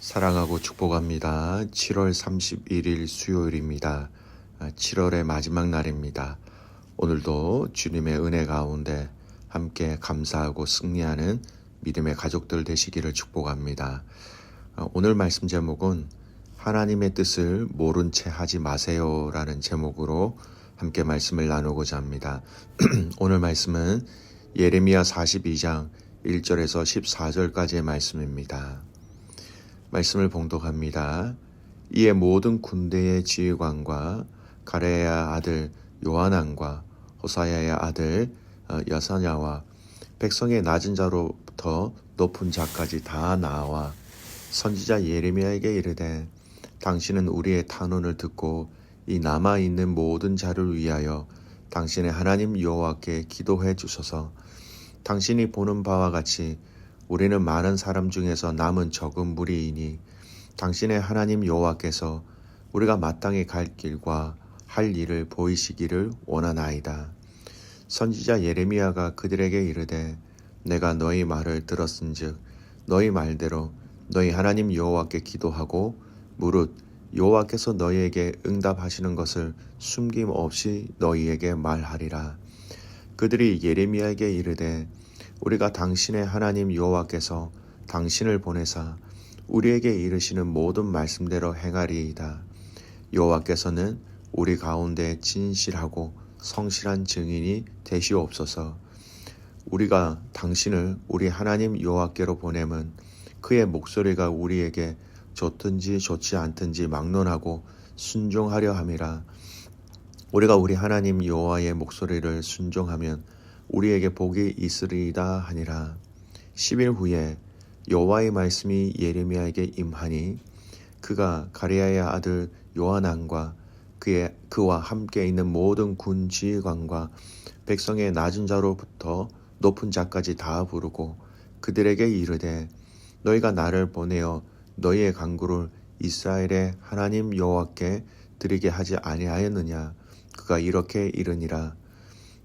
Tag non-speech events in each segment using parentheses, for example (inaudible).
사랑하고 축복합니다. 7월 31일 수요일입니다. 7월의 마지막 날입니다. 오늘도 주님의 은혜 가운데 함께 감사하고 승리하는 믿음의 가족들 되시기를 축복합니다. 오늘 말씀 제목은 하나님의 뜻을 모른 채 하지 마세요 라는 제목으로 함께 말씀을 나누고자 합니다. (clears throat) 오늘 말씀은 예레미야 42장 1절에서 14절까지의 말씀입니다. 말씀을 봉독합니다. 이에 모든 군대의 지휘관과 가레야 아들 요하난과 호사야의 아들 어, 여사냐와 백성의 낮은 자로부터 높은 자까지 다 나와 선지자 예레미야에게 이르되 당신은 우리의 탄원을 듣고 이 남아 있는 모든 자를 위하여 당신의 하나님 여호와께 기도해 주소서. 당신이 보는 바와 같이 우리는 많은 사람 중에서 남은 적은 무리이니 당신의 하나님 여호와께서 우리가 마땅히 갈 길과 할 일을 보이시기를 원하나이다. 선지자 예레미야가 그들에게 이르되 내가 너희 말을 들었은즉 너희 말대로 너희 하나님 여호와께 기도하고 무릇 여호와께서 너희에게 응답하시는 것을 숨김 없이 너희에게 말하리라. 그들이 예레미야에게 이르되 우리가 당신의 하나님 여호와께서 당신을 보내사 우리에게 이르시는 모든 말씀대로 행하리이다. 여호와께서는 우리 가운데 진실하고 성실한 증인이 되시옵소서. 우리가 당신을 우리 하나님 여호와께로 보내면 그의 목소리가 우리에게 좋든지 좋지 않든지 막론하고 순종하려 함이라. 우리가 우리 하나님 여호와의 목소리를 순종하면 우리에게 복이 있으리이다 하니라. 10일 후에 여호와의 말씀이 예레미야에게 임하니 그가 가리아의 아들 요한안과 그의 그와 함께 있는 모든 군 지휘관과 백성의 낮은 자로부터 높은 자까지 다 부르고 그들에게 이르되 너희가 나를 보내어 너희의 강구를 이스라엘의 하나님 여호와께 드리게 하지 아니하였느냐 그가 이렇게 이르니라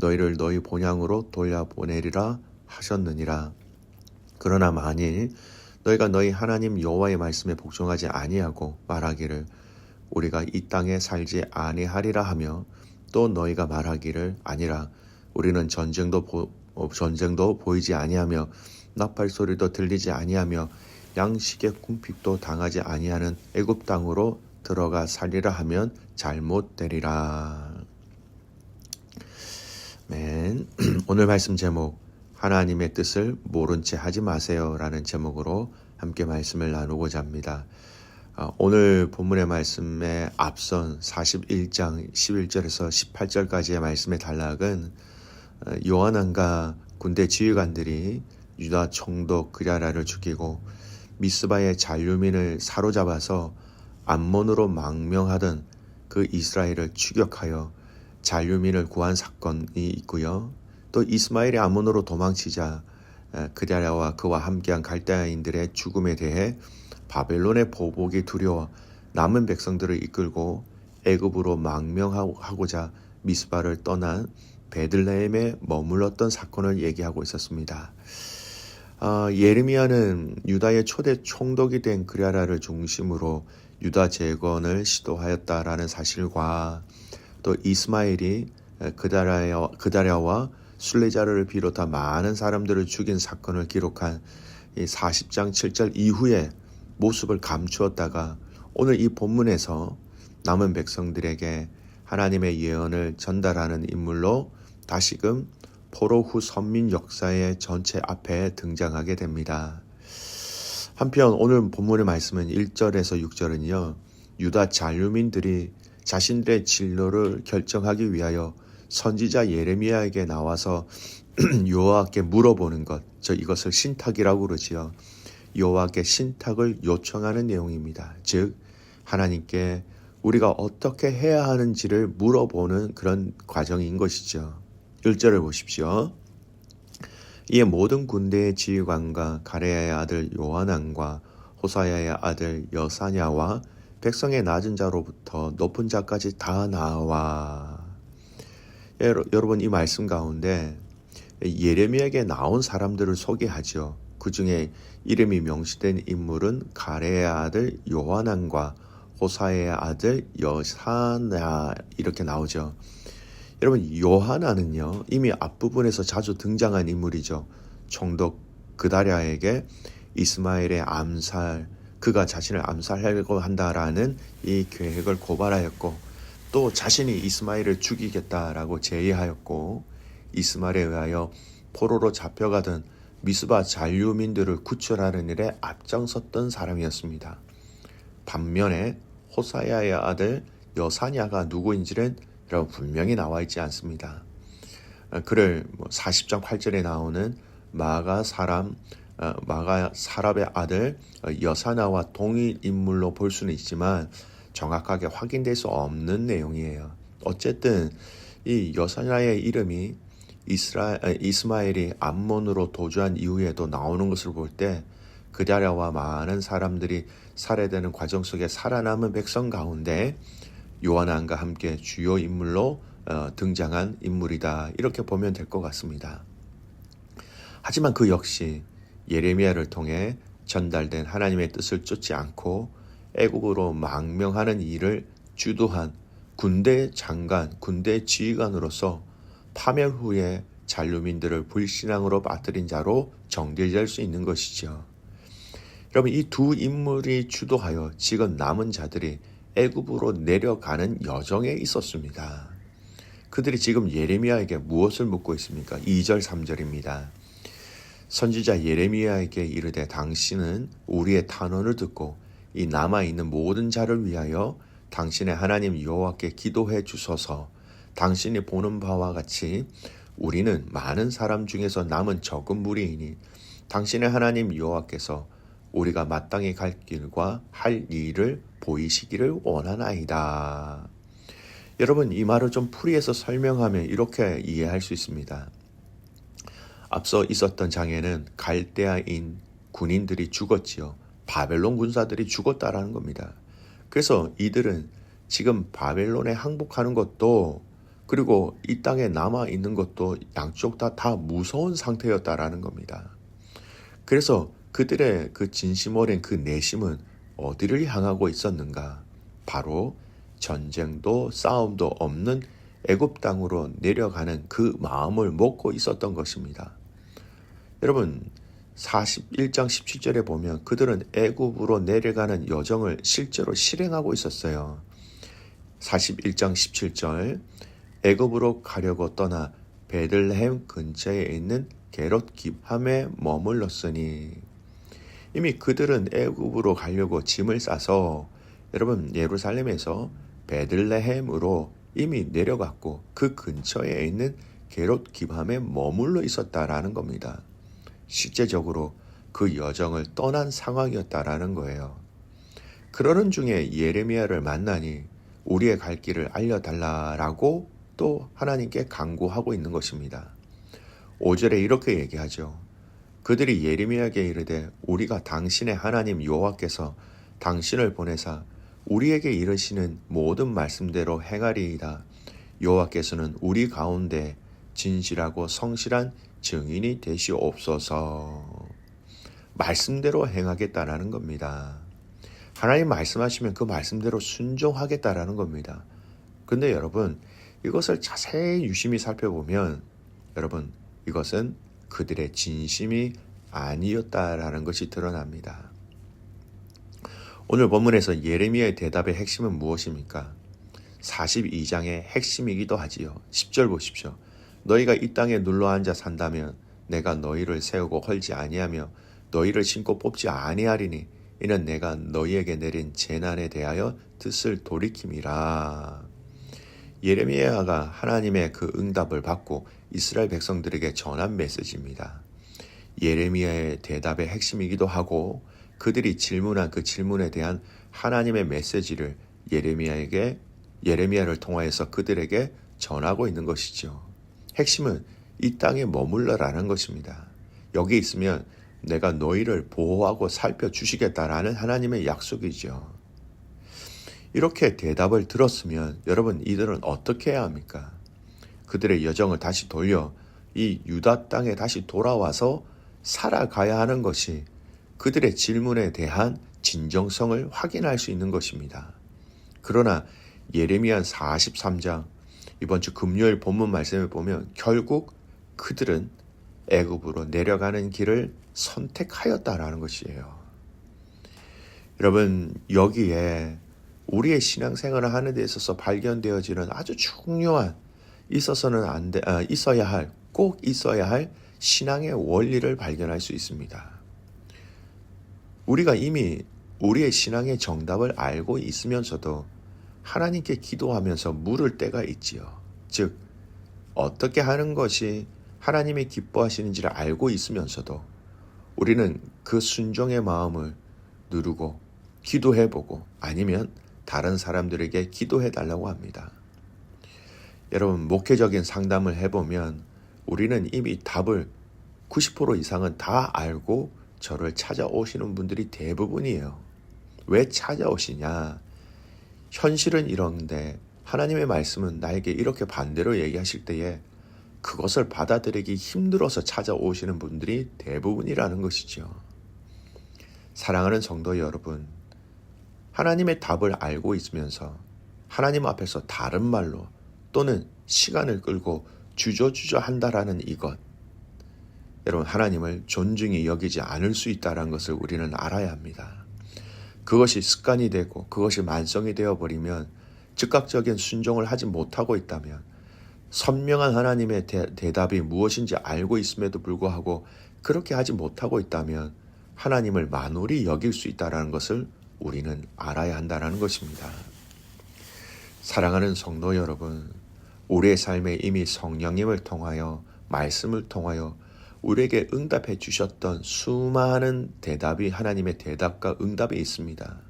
너희를 너희 본향으로 돌려보내리라 하셨느니라. 그러나 만일 너희가 너희 하나님 여호와의 말씀에 복종하지 아니하고 말하기를 우리가 이 땅에 살지 아니하리라 하며 또 너희가 말하기를 아니라 우리는 전쟁도 보, 어, 전쟁도 보이지 아니하며 나팔 소리도 들리지 아니하며 양식의 궁핍도 당하지 아니하는 애굽 땅으로 들어가 살리라 하면 잘못되리라. 맨 (clears throat) 오늘 말씀 제목 하나님의 뜻을 모른 채 하지 마세요라는 제목으로 함께 말씀을 나누고자 합니다. 어, 오늘 본문의 말씀에 앞선 41장 11절에서 18절까지의 말씀의 단락은 어, 요한안과 군대 지휘관들이 유다 총독 그랴라를 죽이고 미스바의 잔류민을 사로잡아서 암몬으로 망명하던 그 이스라엘을 추격하여 잔류민을 구한 사건이 있고요. 또 이스마엘이 아몬으로 도망치자 그랴라와 그와 함께한 갈대아인들의 죽음에 대해 바벨론의 보복이 두려워 남은 백성들을 이끌고 애굽으로 망명하고자 미스바를 떠난 베들레헴에 머물렀던 사건을 얘기하고 있었습니다. 어, 예르미야는 유다의 초대 총독이 된 그랴라를 중심으로 유다 재건을 시도하였다라는 사실과 또 이스마엘이 그다랴와, 그다랴와 순례자를 비롯한 많은 사람들을 죽인 사건을 기록한 40장 7절 이후의 모습을 감추었다가 오늘 이 본문에서 남은 백성들에게 하나님의 예언을 전달하는 인물로 다시금 포로 후 선민 역사의 전체 앞에 등장하게 됩니다. 한편 오늘 본문의 말씀은 1절에서 6절은요. 유다 잔류민들이 자신들의 진로를 결정하기 위하여 선지자 예레미야에게 나와서 (clears throat) 여호와께 물어보는 것, 저 이것을 신탁이라고 그러지요. 여호와께 신탁을 요청하는 내용입니다. 즉 하나님께 우리가 어떻게 해야 하는지를 물어보는 그런 과정인 것이죠. 1절을 보십시오. 이에 모든 군대의 지휘관과 가레야의 아들 요하난과 호사야의 아들 여사냐와 백성의 낮은 자로부터 높은 자까지 다 나와. 여러분 이 말씀 가운데 예레미야에게 나온 사람들을 소개하죠. 그 중에 이름이 명시된 인물은 가레의 아들 요하난과 호사의 아들 여사냐 이렇게 나오죠. 여러분 요하나는요 이미 앞부분에서 자주 등장한 인물이죠. 총독 그다랴에게 이스마엘의 암살 그가 자신을 암살하려고 한다라는 이 계획을 고발하였고 또 자신이 이스마엘을 죽이겠다라고 제의하였고 이스마엘에 의하여 포로로 잡혀가던 미스바 잔류민들을 구출하는 일에 앞장섰던 사람이었습니다. 반면에 호사야의 아들 여사냐가 누구인지는 여러분 분명히 나와 있지 않습니다. 그를 40장 8절에 나오는 마가 사람 어, 마가 사랍의 아들 여사나와 동일 인물로 볼 수는 있지만 정확하게 확인될 수 없는 내용이에요. 어쨌든 이 여사나의 이름이 이스라 이스마엘이 암몬으로 도주한 이후에도 나오는 것을 볼 때 그자랴와 많은 사람들이 살해되는 과정 속에 살아남은 백성 가운데 요한안과 함께 주요 인물로 어, 등장한 인물이다 이렇게 보면 될 것 같습니다. 하지만 그 역시 예레미야를 통해 전달된 하나님의 뜻을 쫓지 않고 애국으로 망명하는 일을 주도한 군대 장관, 군대 지휘관으로서 파멸 후에 잔류민들을 불신앙으로 빠뜨린 자로 정죄될 수 있는 것이죠. 여러분 이 두 인물이 주도하여 지금 남은 자들이 애굽으로 내려가는 여정에 있었습니다. 그들이 지금 예레미야에게 무엇을 묻고 있습니까? 2절 3절입니다. 선지자 예레미야에게 이르되 당신은 우리의 탄원을 듣고 이 남아 있는 모든 자를 위하여 당신의 하나님 여호와께 기도해 주소서. 당신이 보는 바와 같이 우리는 많은 사람 중에서 남은 적은 무리이니 당신의 하나님 여호와께서 우리가 마땅히 갈 길과 할 일을 보이시기를 원하나이다. 여러분 이 말을 좀 풀이해서 설명하면 이렇게 이해할 수 있습니다. 앞서 있었던 장에는 갈대아인 군인들이 죽었지요. 바벨론 군사들이 죽었다라는 겁니다. 그래서 이들은 지금 바벨론에 항복하는 것도 그리고 이 땅에 남아 있는 것도 양쪽 다 다 무서운 상태였다라는 겁니다. 그래서 그들의 그 진심 어린 그 내심은 어디를 향하고 있었는가? 바로 전쟁도 싸움도 없는 애굽 땅으로 내려가는 그 마음을 먹고 있었던 것입니다. 여러분 41장 17절에 보면 그들은 애굽으로 내려가는 여정을 실제로 실행하고 있었어요. 41장 17절 애굽으로 가려고 떠나 베들레헴 근처에 있는 게롯 기함에 머물렀으니 이미 그들은 애굽으로 가려고 짐을 싸서 여러분 예루살렘에서 베들레헴으로 이미 내려갔고 그 근처에 있는 게롯 기함에 머물러 있었다라는 겁니다. 실제적으로 그 여정을 떠난 상황이었다라는 거예요. 그러는 중에 예레미야를 만나니 우리의 갈 길을 알려달라라고 또 하나님께 강구하고 있는 것입니다. 5절에 이렇게 얘기하죠. 그들이 예레미야에게 이르되 우리가 당신의 하나님 여호와께서 당신을 보내사 우리에게 이르시는 모든 말씀대로 행하리이다. 여호와께서는 우리 가운데 진실하고 성실한 증인이 되시옵소서. 말씀대로 행하겠다라는 겁니다. 하나님 말씀하시면 그 말씀대로 순종하겠다라는 겁니다. 근데 여러분, 이것을 자세히 유심히 살펴보면 여러분, 이것은 그들의 진심이 아니었다라는 것이 드러납니다. 오늘 본문에서 예레미야의 대답의 핵심은 무엇입니까? 42장의 핵심이기도 하지요. 10절 보십시오. 너희가 이 땅에 눌러 앉아 산다면 내가 너희를 세우고 헐지 아니하며 너희를 신고 뽑지 아니하리니 이는 내가 너희에게 내린 재난에 대하여 뜻을 돌이킴이라. 예레미야가 하나님의 그 응답을 받고 이스라엘 백성들에게 전한 메시지입니다. 예레미야의 대답의 핵심이기도 하고 그들이 질문한 그 질문에 대한 하나님의 메시지를 예레미야에게 예레미야를 통하여서 그들에게 전하고 있는 것이죠. 핵심은 이 땅에 머물러라는 것입니다. 여기 있으면 내가 너희를 보호하고 살펴주시겠다라는 하나님의 약속이죠. 이렇게 대답을 들었으면 여러분 이들은 어떻게 해야 합니까? 그들의 여정을 다시 돌려 이 유다 땅에 다시 돌아와서 살아가야 하는 것이 그들의 질문에 대한 진정성을 확인할 수 있는 것입니다. 그러나 예레미야 43장 이번 주 금요일 본문 말씀을 보면 결국 그들은 애굽으로 내려가는 길을 선택하였다라는 것이에요. 여러분 여기에 우리의 신앙생활을 하는 데 있어서 발견되어지는 아주 중요한 있어서는 안 돼, 아, 있어야 할, 꼭 있어야 할 신앙의 원리를 발견할 수 있습니다. 우리가 이미 우리의 신앙의 정답을 알고 있으면서도 하나님께 기도하면서 물을 때가 있지요. 즉, 어떻게 하는 것이 하나님이 기뻐하시는지를 알고 있으면서도 우리는 그 순종의 마음을 누르고 기도해보고 아니면 다른 사람들에게 기도해 달라고 합니다. 여러분, 목회적인 상담을 해보면 우리는 이미 답을 90% 이상은 다 알고 저를 찾아오시는 분들이 대부분이에요. 왜 찾아오시냐? 현실은 이런데 하나님의 말씀은 나에게 이렇게 반대로 얘기하실 때에 그것을 받아들이기 힘들어서 찾아오시는 분들이 대부분이라는 것이죠. 사랑하는 성도 여러분, 하나님의 답을 알고 있으면서 하나님 앞에서 다른 말로 또는 시간을 끌고 주저주저 한다라는 이것. 여러분, 하나님을 존중히 여기지 않을 수 있다는 것을 우리는 알아야 합니다. 그것이 습관이 되고 그것이 만성이 되어버리면 즉각적인 순종을 하지 못하고 있다면 선명한 하나님의 대, 답이 무엇인지 알고 있음에도 불구하고 그렇게 하지 못하고 있다면 하나님을 만홀히 여길 수 있다는 것을 우리는 알아야 한다는 것입니다. 사랑하는 성도 여러분, 우리의 삶에 이미 성령님을 통하여 말씀을 통하여 우리에게 응답해 주셨던 수많은 대답이 하나님의 대답과 응답이 있습니다.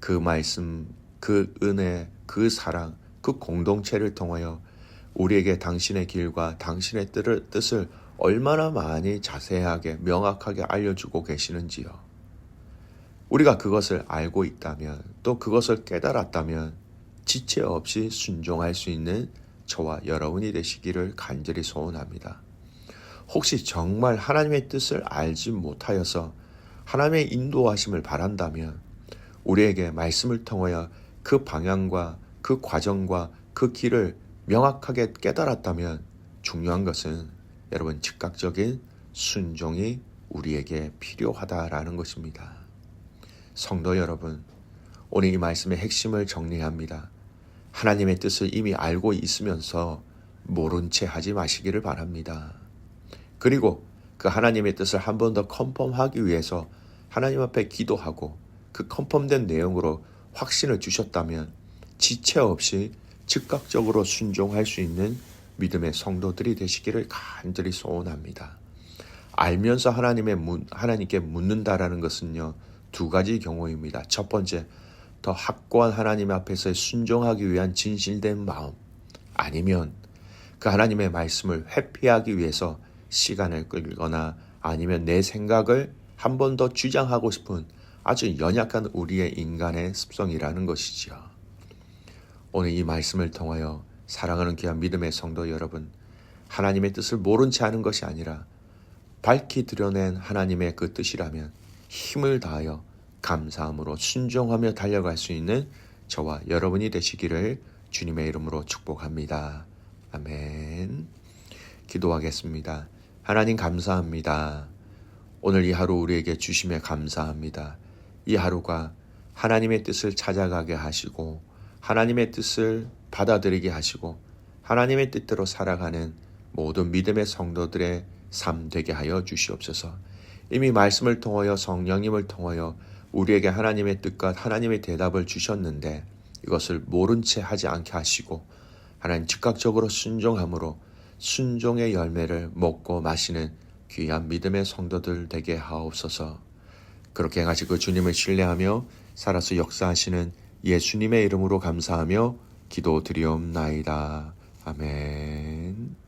그 말씀, 그 은혜, 그 사랑, 그 공동체를 통하여 우리에게 당신의 길과 당신의 뜻을 얼마나 많이 자세하게 명확하게 알려주고 계시는지요. 우리가 그것을 알고 있다면 또 그것을 깨달았다면 지체 없이 순종할 수 있는 저와 여러분이 되시기를 간절히 소원합니다. 혹시 정말 하나님의 뜻을 알지 못하여서 하나님의 인도하심을 바란다면 우리에게 말씀을 통하여 그 방향과 그 과정과 그 길을 명확하게 깨달았다면 중요한 것은 여러분 즉각적인 순종이 우리에게 필요하다라는 것입니다. 성도 여러분, 오늘 이 말씀의 핵심을 정리합니다. 하나님의 뜻을 이미 알고 있으면서 모른 채 하지 마시기를 바랍니다. 그리고 그 하나님의 뜻을 한 번 더 컨펌하기 위해서 하나님 앞에 기도하고 그 컨펌된 내용으로 확신을 주셨다면 지체 없이 즉각적으로 순종할 수 있는 믿음의 성도들이 되시기를 간절히 소원합니다. 알면서 하나님의 문, 하나님께 묻는다라는 것은요 두 가지 경우입니다. 첫 번째 더 확고한 하나님 앞에서 순종하기 위한 진실된 마음 아니면 그 하나님의 말씀을 회피하기 위해서 시간을 끌거나 아니면 내 생각을 한 번 더 주장하고 싶은 아주 연약한 우리의 인간의 습성이라는 것이지요. 오늘 이 말씀을 통하여 사랑하는 귀한 믿음의 성도 여러분, 하나님의 뜻을 모른 채 하는 것이 아니라 밝히 드러낸 하나님의 그 뜻이라면 힘을 다하여 감사함으로 순종하며 달려갈 수 있는 저와 여러분이 되시기를 주님의 이름으로 축복합니다. 아멘. 기도하겠습니다. 하나님 감사합니다. 오늘 이 하루 우리에게 주심에 감사합니다. 이 하루가 하나님의 뜻을 찾아가게 하시고 하나님의 뜻을 받아들이게 하시고 하나님의 뜻대로 살아가는 모든 믿음의 성도들의 삶 되게 하여 주시옵소서. 이미 말씀을 통하여 성령님을 통하여 우리에게 하나님의 뜻과 하나님의 대답을 주셨는데 이것을 모른 채 하지 않게 하시고 하나님 즉각적으로 순종함으로 순종의 열매를 먹고 마시는 귀한 믿음의 성도들 되게 하옵소서. 그렇게 행하시고 주님을 신뢰하며 살아서 역사하시는 예수님의 이름으로 감사하며 기도 드리옵나이다. 아멘.